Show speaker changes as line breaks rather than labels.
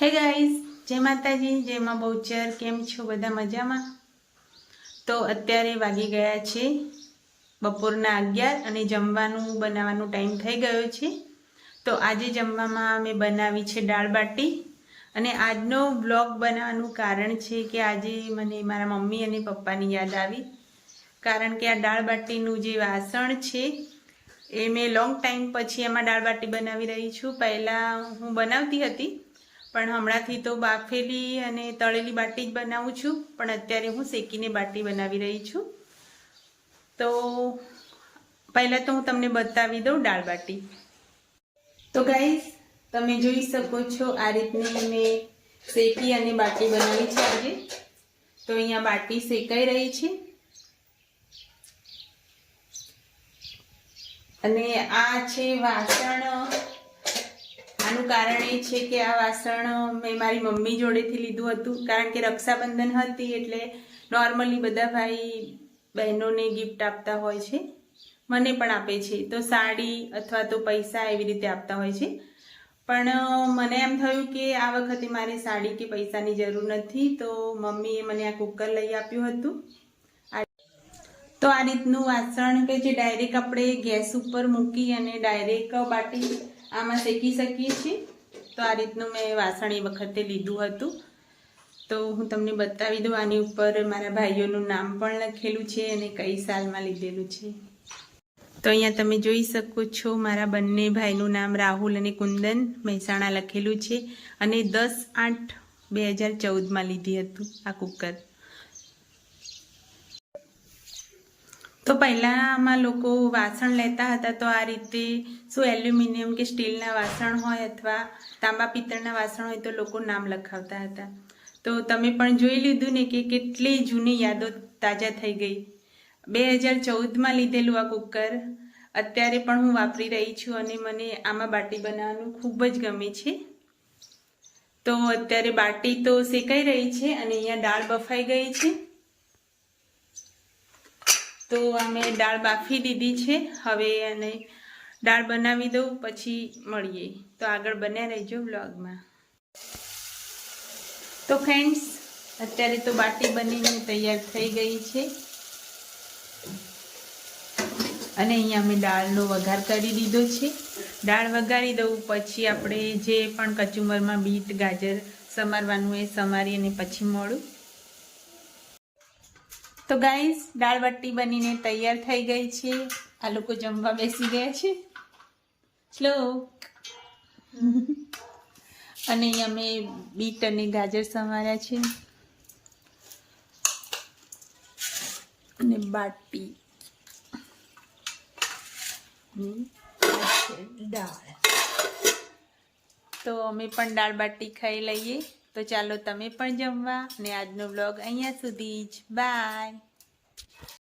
Hey guys જય માતાજી, જય માં બહુચર, કેમ છો બધા મજામાં? તો અત્યારે વાગી ગયા છે બપોરના અગિયાર અને જમવાનું બનાવવાનો ટાઈમ થઈ ગયો છે. તો આજે જમવામાં અમે બનાવી છે દાળ બાટી અને આજનો બ્લોગ બનાવવાનું કારણ છે કે આજે મને મારા મમ્મી અને પપ્પાની યાદ આવી. કારણ કે આ દાળ બાટીનું જે વાસણ છે એ મેં લોંગ ટાઈમ પછી એમાં દાળ બાટી બનાવી રહી છું. પહેલાં હું બનાવતી હતી પણ હમણાંથી તો બાફેલી અને તળેલી બાટી જ બનાવું છું. પણ અત્યારે હું શેકીને બાટી બનાવી રહી છું. તો પહેલાં તો હું તમને બતાવી દઉં દાળ બાટી. તો ગાઈસ, તમે જોઈ શકો છો આ રીતની મેં શેકી અને બાટી બનાવી છે આજે. તો અહીંયા બાટી શેકાઈ રહી છે. અને આ છે વાસણ આનું કારણ એ છે કે આ વાસણ મેં મારી મમ્મી જોડેથી લીધું હતું. કારણ કે રક્ષાબંધન હતી એટલે નોર્મલી બધા ભાઈ બહેનોને ગિફ્ટ આપતા હોય છે. મને પણ આપે છે. તો સાડી અથવા તો પૈસા એવી રીતે આપતા હોય છે. પણ મને એમ થયું કે આ વખતે મારે સાડી કે પૈસાની જરૂર નથી. તો મમ્મીએ મને આ કુકર લઈ આપ્યું હતું. તો આ રીતનું વાસણ કે જે ડાયરેક્ટ આપણે ગેસ ઉપર મૂકી અને ડાયરેક્ટ બાટી આમાં શેકી શકીએ છીએ. તો આ રીતનું મેં વાસણ એ વખતે લીધું હતું. તો હું તમને બતાવી દઉં આની ઉપર મારા ભાઈઓનું નામ પણ લખેલું છે અને કઈ સાલમાં લીધેલું છે. તો અહીંયા તમે જોઈ શકો છો મારા બંને ભાઈનું નામ રાહુલ અને કુંદન મહેસાણા લખેલું છે અને દસ આઠ બે હજાર ચૌદમાં લીધી હતું આ કુકર. તો પહેલાંમાં લોકો વાસણ લેતા હતા તો આ રીતે શું એલ્યુમિનિયમ કે સ્ટીલના વાસણ હોય અથવા તાંબા પિત્તળના વાસણ હોય તો લોકો નામ લખાવતા હતા. તો તમે પણ જોઈ લીધું ને કે કેટલી જૂની યાદો તાજા થઈ ગઈ. બે હજાર ચૌદમાં લીધેલું આ કુકર અત્યારે પણ હું વાપરી રહી છું અને મને આમાં બાટી બનાવવાનું ખૂબ જ ગમે છે. તો અત્યારે બાટી તો શેકાઈ રહી છે અને અહીંયા દાળ બફાઈ ગઈ છે. તો અમે દાળ બાફી દીધી છે. હવે અને દાળ બનાવી દઉં, પછી મળીએ. તો આગળ બન્યા રહેજો બ્લોગમાં તો ફ્રેન્ડ્સ અત્યારે તો બાટી બનીને તૈયાર થઈ ગઈ છે. અને અહીંયા અમે દાળનો વઘાર કરી દીધો છે. દાળ વઘારી દઉં, પછી આપણે જે પણ કચુંબરમાં બીટ, ગાજર સમારવાનું એ સમારી અને પછી મોડું તો ગાઈસ દાળ બટ્ટી બનીને તૈયાર થઈ ગઈ છે. આ લોકો જમવા બેસી ગયા છે. સ્લો અને અમે બીટ અને ગાજર સમાર્યા છે. અને બાટી. દાળ. તો અમે પણ દાળ બાટી ખાઈ લઈએ. તો ચાલો તમે પણ જમવા અને આજનો બ્લોગ અહીંયા સુધી જ. બાય